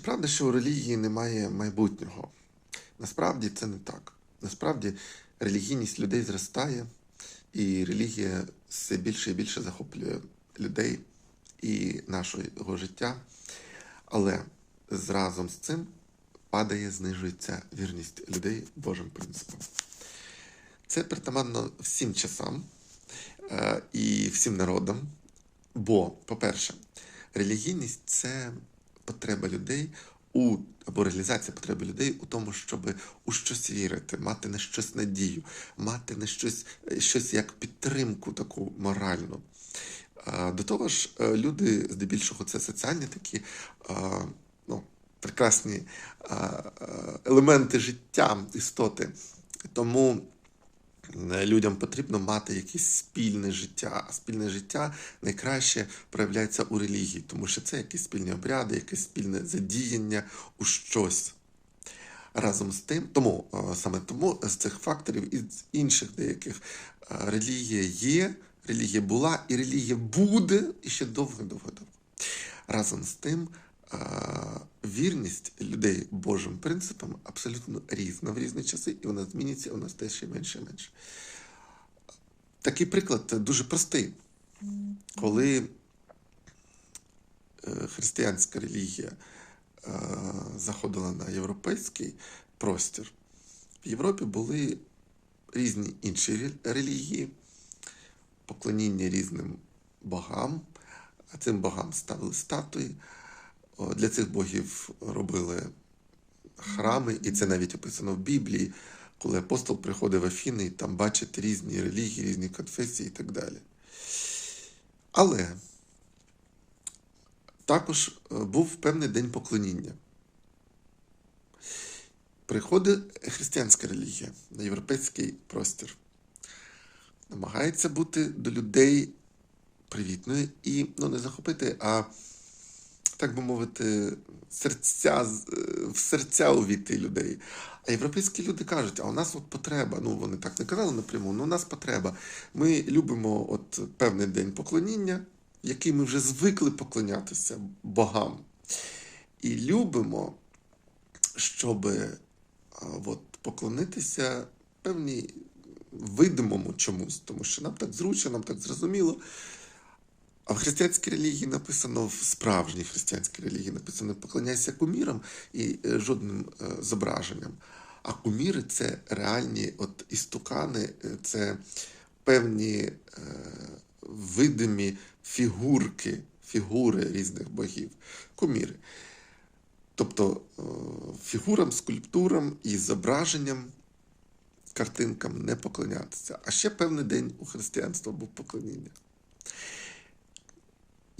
Чи правда, що у релігії немає майбутнього? Насправді це не так. Насправді релігійність людей зростає, і релігія все більше і більше захоплює людей і нашого життя. Але разом з цим падає, знижується вірність людей Божим принципам. Це притаманно всім часам е, і всім народам. Бо, по-перше, релігійність це потреба людей у або реалізація потреби людей у тому, щоб у щось вірити, мати на щось надію, мати на щось, щось як підтримку таку моральну. До того ж, е, люди здебільшого це соціальні такі ну, прекрасні а, елементи життя, істоти. Тому Е, людям потрібно мати якесь спільне життя. А спільне життя найкраще проявляється у релігії, тому що це якісь спільні обряди, якесь спільне задіяння у щось. Разом з тим, тому е, саме тому з цих факторів і з інших деяких е, релігія є, релігія була, і релігія буде і ще довго-довго-довго. Разом з тим, вірність людей Божим принципам абсолютно різна в різні часи, і вона зміниться, вона стає ще менше і менше. Такий приклад дуже простий. Коли е, християнська релігія е, заходила на європейський простір, в Європі були різні інші релігії, поклоніння різним богам, а цим богам ставили статуї. Для цих богів робили храми, і це навіть описано в Біблії, коли апостол приходив в Афіни і там бачить різні релігії, різні конфесії і так далі. Але також е, був певний день поклоніння. Приходить християнська релігія на європейський простір, намагається бути до людей привітною і ну, не захопити, а так би мовити, серця, е, в серця увійти людей. А європейські люди кажуть, а у нас от потреба. Ну, вони так не казали напряму, ну у нас потреба. Ми любимо от певний день поклоніння, який ми вже звикли поклонятися богам. І любимо, щоб от, поклонитися певній видимому чомусь, тому що нам так зручно, нам так зрозуміло. А в християнській релігії написано, в справжній християнській релігії написано поклоняйся кумірам і е, жодним е, зображенням. А куміри це реальні от істукани, е, це певні е, видимі фігурки, фігури різних богів. Куміри. Тобто е, фігурам, скульптурам і зображенням, картинкам не поклонятися. А ще певний день у християнства був поклоніння.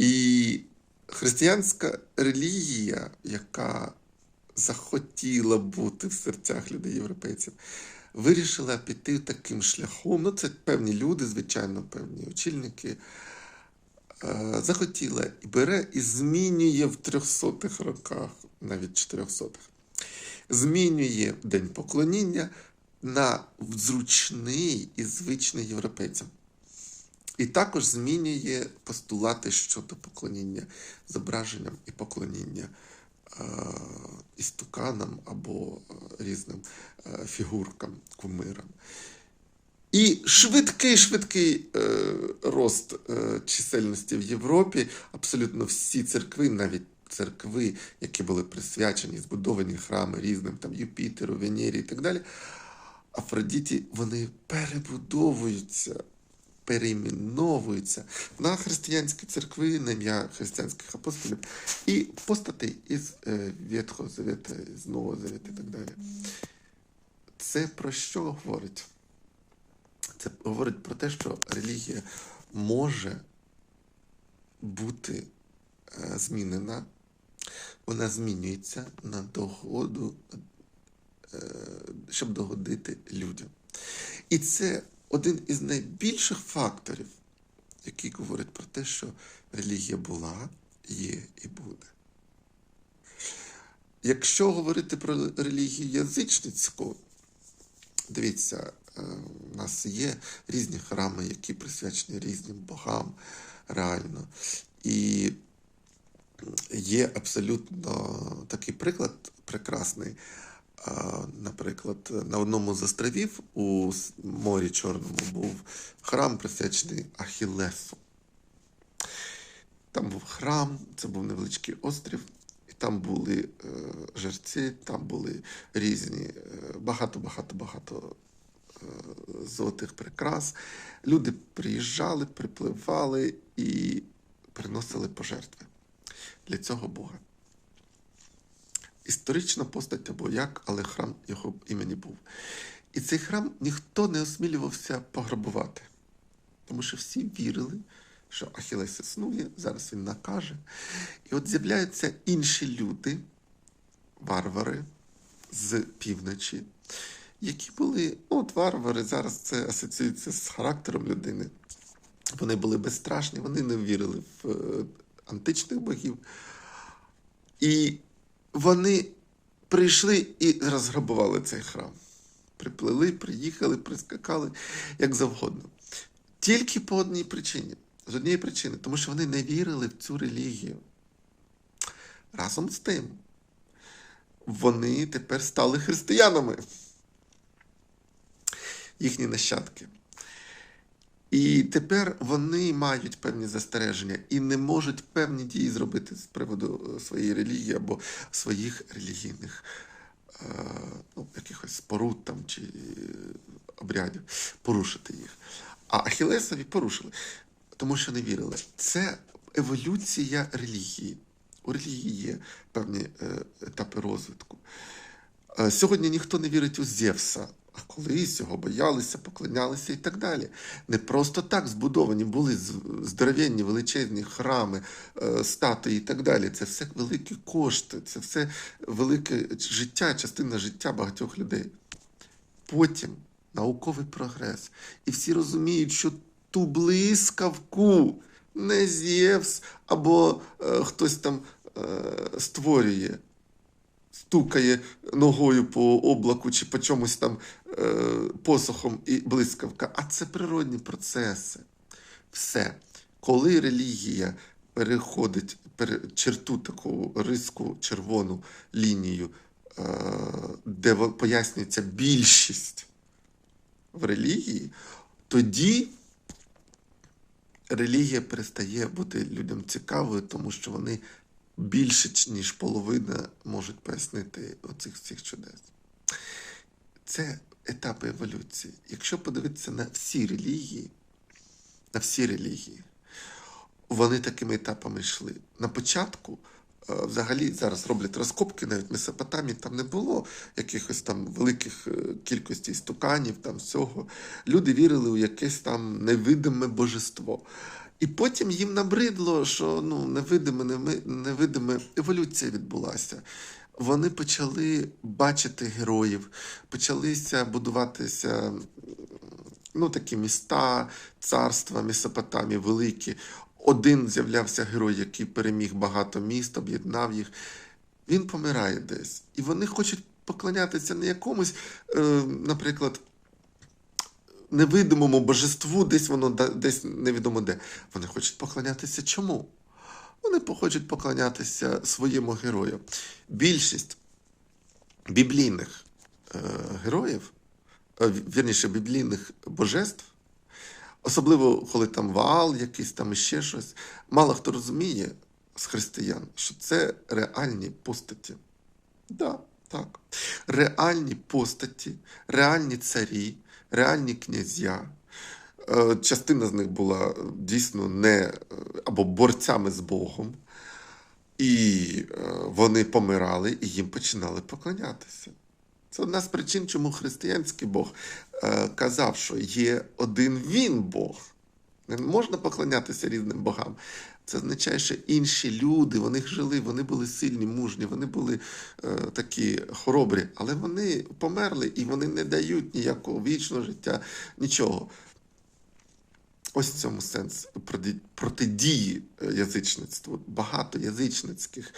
І християнська релігія, яка захотіла бути в серцях людей європейців, вирішила піти таким шляхом. Ну, це певні люди, звичайно, певні очільники. Е, захотіла і бере і змінює в 300-х роках, навіть 400-х, змінює День поклоніння на зручний і звичний європейцям. І також змінює постулати щодо поклоніння зображенням і поклоніння е, істуканам або е, різним е, фігуркам, кумирам. І швидкий швидкий е, рост е, чисельності в Європі. Абсолютно всі церкви, навіть церкви, які були присвячені, збудовані храми різним там Юпітеру, Венері і так далі. Афродіті, вони перебудовуються перейменовуються на християнські церкви, на ім'я християнських апостолів і постати із е, Ветхого Завета, з Нового Завета і так далі. Це про що говорить? Це говорить про те, що релігія може бути е, змінена, вона змінюється на догоду, е, щоб догодити людям. І це один із найбільших факторів, який говорить про те, що релігія була, є і буде. Якщо говорити про релігію язичницьку, дивіться, е, у нас є різні храми, які присвячені різним богам реально. І є абсолютно такий приклад прекрасний. Наприклад, на одному з островів у морі Чорному був храм присвячений Ахілесу. Там був храм, це був невеличкий острів, і там були е, жерці, там були різні е, багато-багато-багато е, золотих прикрас. Люди приїжджали, припливали і приносили пожертви для цього Бога. Історична постать або як, але храм його імені був. І цей храм ніхто не осмілювався пограбувати, тому що всі вірили, що Ахілес існує, зараз він накаже. І от з'являються інші люди, варвари з півночі, які були, ну, от варвари, зараз це асоціюється з характером людини. Вони були безстрашні, вони не вірили в е, античних богів. І вони прийшли і розграбували цей храм. Приплили, приїхали, прискакали, як завгодно. Тільки по одній причині. З однієї причини, тому що вони не вірили в цю релігію. Разом з тим, вони тепер стали християнами, їхні нащадки. І тепер вони мають певні застереження і не можуть певні дії зробити з приводу е, своєї релігії або своїх релігійних е, ну, якихось споруд там чи е, обрядів, порушити їх. А Ахілесові порушили, тому що не вірили. Це еволюція релігії. У релігії є певні етапи розвитку. Сьогодні ніхто не вірить у Зевса, а колись його боялися, поклонялися і так далі. Не просто так збудовані були здоровенні величезні храми, е, статуї і так далі. Це все великі кошти, це все велике життя, частина життя багатьох людей. Потім науковий прогрес. І всі розуміють, що ту блискавку не Зевс або е, хтось там е, створює стукає ногою по облаку чи по чомусь там е, посохом і блискавка, а це природні процеси. Все. Коли релігія переходить пере, черту таку риску червону лінію, е, де пояснюється більшість в релігії, тоді релігія перестає бути людям цікавою, тому що вони більше ніж половина можуть пояснити оцих всіх чудес. Це етапи еволюції. Якщо подивитися на всі релігії, на всі релігії, вони такими етапами йшли. На початку, е, взагалі, зараз роблять розкопки, навіть в Месопотамії там не було якихось там великих е, кількостей стуканів, там всього. Люди вірили у якесь там невидиме божество. І потім їм набридло, що ну, невидиме, невидиме еволюція відбулася. Вони почали бачити героїв, почалися будуватися ну, такі міста, царства, Месопотамії великі. Один з'являвся герой, який переміг багато міст, об'єднав їх. Він помирає десь. І вони хочуть поклонятися не якомусь, е, наприклад, невидимому божеству, десь воно десь невідомо де. Вони хочуть поклонятися чому? Вони хочуть поклонятися своєму герою. Більшість біблійних е, героїв, е, вірніше, біблійних божеств, особливо коли там Ваал, якийсь там іще щось, мало хто розуміє з християн, що це реальні постаті. Да, так. Реальні постаті, реальні царі, реальні князя. Е, Частина з них була е, дійсно не е, або борцями з Богом, і вони помирали, і їм починали поклонятися. Це одна з причин, чому християнський Бог казав, що є один він Бог. Не можна поклонятися різним богам. Це означає, що інші люди, вони жили, вони були сильні, мужні, вони були е, такі хоробрі, але вони померли і вони не дають ніякого вічного життя, нічого. Ось в цьому сенс протидії е, язичництву. Багато язичницьких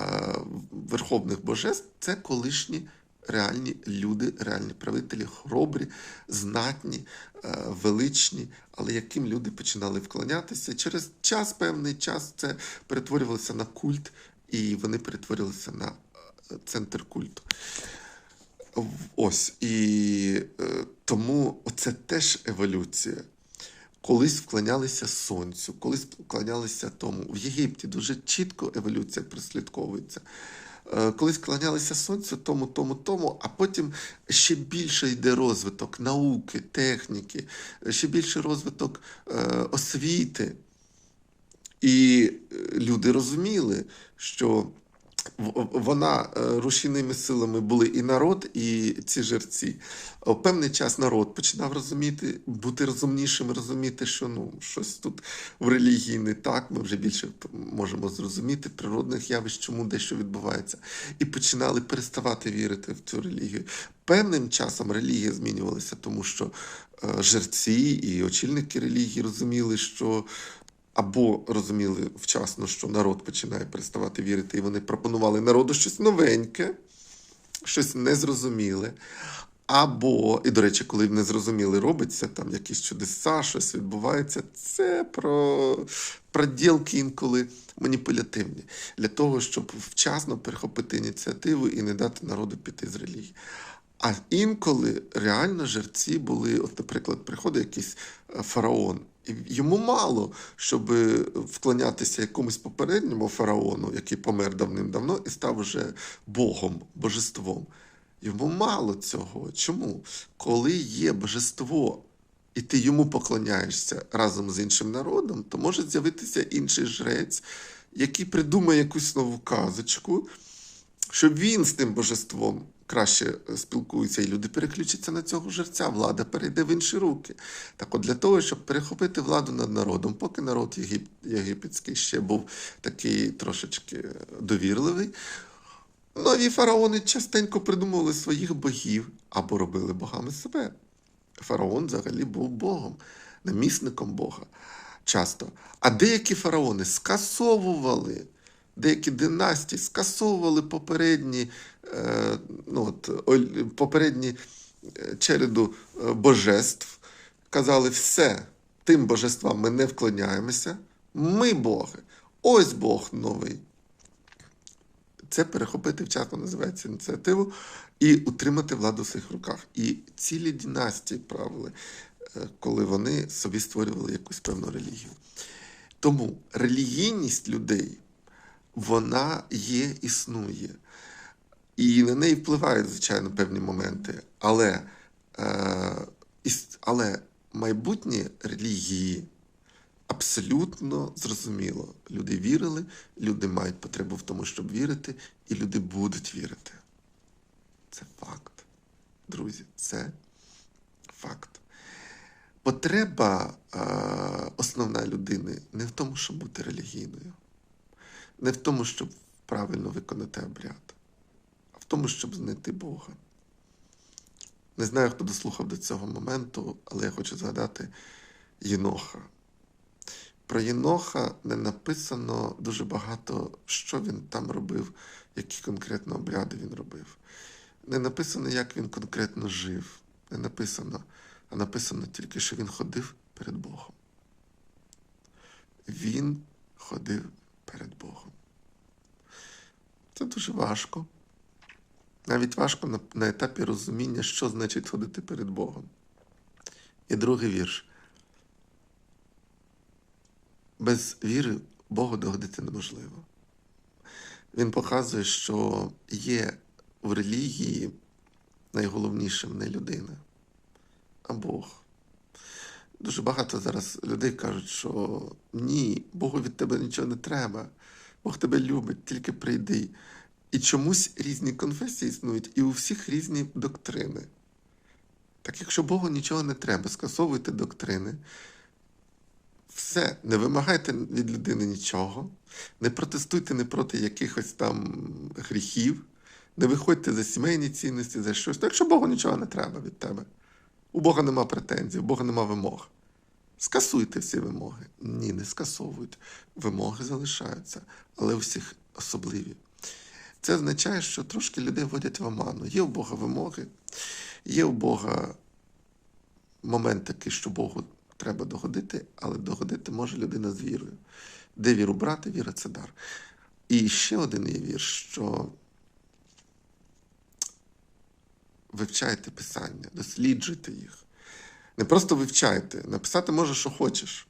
е, верховних божеств це колишні реальні люди, реальні правителі, хоробрі, знатні, е, величні, але яким люди починали вклонятися. Через час, певний час, це перетворювалося на культ, і вони перетворилися на е, центр культу. Ось. І е, тому це теж еволюція. Колись вклонялися сонцю, колись вклонялися тому. В Єгипті дуже чітко еволюція прослідковується. Е, Колись склонялися сонцю, тому, тому, тому, а потім ще більше йде розвиток науки, техніки, ще більше розвиток е, освіти. І е, люди розуміли, що вона е, рушійними силами були і народ, і ці жерці. Певний час народ починав розуміти, бути розумнішим, розуміти, що ну щось тут в релігії не так. Ми вже більше можемо зрозуміти природних явищ, чому дещо відбувається, і починали переставати вірити в цю релігію. Певним часом релігія змінювалася, тому що е, жерці і очільники релігії розуміли, що або розуміли вчасно, що народ починає переставати вірити, і вони пропонували народу щось новеньке, щось незрозуміле. Або, і до речі, коли незрозуміле робиться, там якісь чудеса, щось відбувається, це про проділки інколи маніпулятивні для того, щоб вчасно перехопити ініціативу і не дати народу піти з релігії. А інколи реально жерці були, от, наприклад, приходить якийсь е, фараон, йому мало, щоб вклонятися якомусь попередньому фараону, який помер давним-давно і став уже Богом, божеством. Йому мало цього. Чому? Коли є божество, і ти йому поклоняєшся разом з іншим народом, то може з'явитися інший жрець, який придумає якусь нову казочку, щоб він з тим божеством краще е, спілкується, і люди переключаться на цього жерця, влада перейде в інші руки. Так от для того, щоб перехопити владу над народом, поки народ єгип... єгипетський ще був такий трошечки довірливий, нові фараони частенько придумували своїх богів або робили богами себе. Фараон взагалі був богом, намісником Бога часто. А деякі фараони скасовували, деякі династії скасовували попередні, е, ну, от, попередні е, череду е, божеств, казали, все, тим божествам ми не вклоняємося, ми боги. Ось Бог новий. Це перехопити вчасно називається ініціативу і утримати владу в своїх руках. І цілі династії правили, коли вони собі створювали якусь певну релігію. Тому релігійність людей, вона є, існує. І на неї впливають, звичайно, певні моменти. Але, е, але майбутнє релігії абсолютно зрозуміло. Люди вірили, люди мають потребу в тому, щоб вірити, і люди будуть вірити. Це факт. Друзі, це факт. Потреба е, основна людини не в тому, щоб бути релігійною, не в тому, щоб правильно виконати обряд, а в тому, щоб знайти Бога. Не знаю, хто дослухав до цього моменту, але я хочу згадати Єноха. Про Єноха не написано дуже багато, що він там робив, які конкретно обряди він робив. Не написано, як він конкретно жив. Не написано, а написано тільки, що він ходив перед Богом. Він ходив перед Богом. Це дуже важко. Навіть важко на, на етапі розуміння, що значить ходити перед Богом. І другий вірш. Без віри Богу догодити неможливо. Він показує, що є в релігії найголовнішим не людина, а Бог. Дуже багато зараз людей кажуть, що ні, Богу від тебе нічого не треба. Бог тебе любить, тільки прийди. І чомусь різні конфесії існують, і у всіх різні доктрини. Так якщо Богу нічого не треба, скасовуйте доктрини, все, не вимагайте від людини нічого, не протестуйте не проти якихось там гріхів, не виходьте за сімейні цінності, за щось. То якщо Богу нічого не треба від тебе, у Бога нема претензій, у Бога нема вимог. Скасуйте всі вимоги. Ні, не скасовують. Вимоги залишаються, але у всіх особливі. Це означає, що трошки людей вводять в оману. Є у Бога вимоги, є у Бога момент такий, що Богу треба догодити, але догодити може людина з вірою. Де віру брати, віра це дар. І ще один є вірш, що вивчайте писання, досліджуйте їх. Не просто вивчайте, написати може, що хочеш.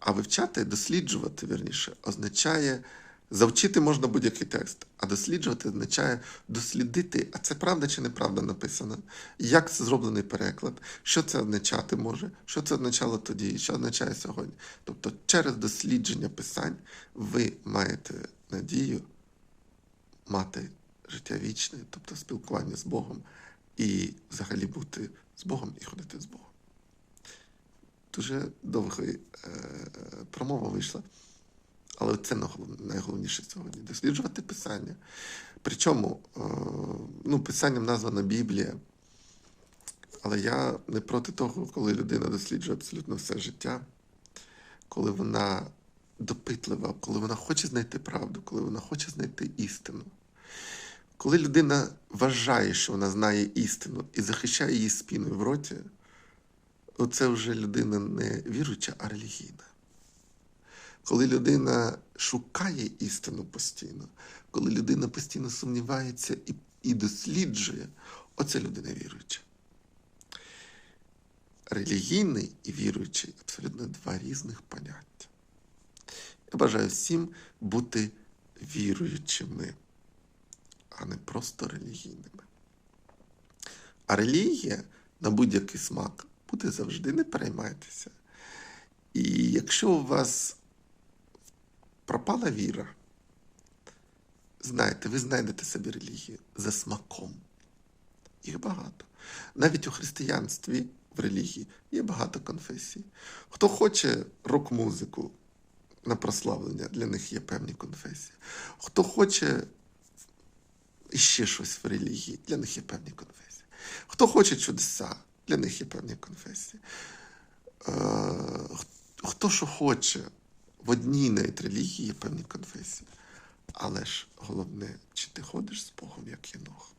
А вивчати, досліджувати, вірніше, означає завчити можна будь-який текст, а досліджувати означає дослідити, а це правда чи неправда написано, як це зроблений переклад, що це означати може, що це означало тоді, що означає сьогодні. Тобто, через дослідження писань ви маєте надію мати життя вічне, тобто спілкування з Богом, і взагалі бути з Богом і ходити з Богом. Дуже довга е, промова вийшла. Але це найголовніше сьогодні досліджувати писання. Причому е, ну, писанням названа Біблія. Але я не проти того, коли людина досліджує абсолютно все життя, коли вона допитлива, коли вона хоче знайти правду, коли вона хоче знайти істину. Коли людина вважає, що вона знає істину і захищає її спіною в роті, оце вже людина не віруюча, а релігійна. Коли людина шукає істину постійно, коли людина постійно сумнівається і, і досліджує, оце людина віруюча. Релігійний і віруючий абсолютно два різних поняття. Я бажаю всім бути віруючими, а не просто релігійними. А релігія на будь-який смак буде завжди, не переймайтеся. І якщо у вас пропала віра, знаєте, ви знайдете собі релігію за смаком. Їх багато. Навіть у християнстві в релігії є багато конфесій. Хто хоче рок-музику на прославлення, для них є певні конфесії. Хто хоче ще щось в релігії, для них є певні конфесії. Хто хоче чудеса, для них є певні конфесії. Е, хто що хоче, в одній навіть релігії є певні конфесії. Але ж головне, чи ти ходиш з Богом як єнох?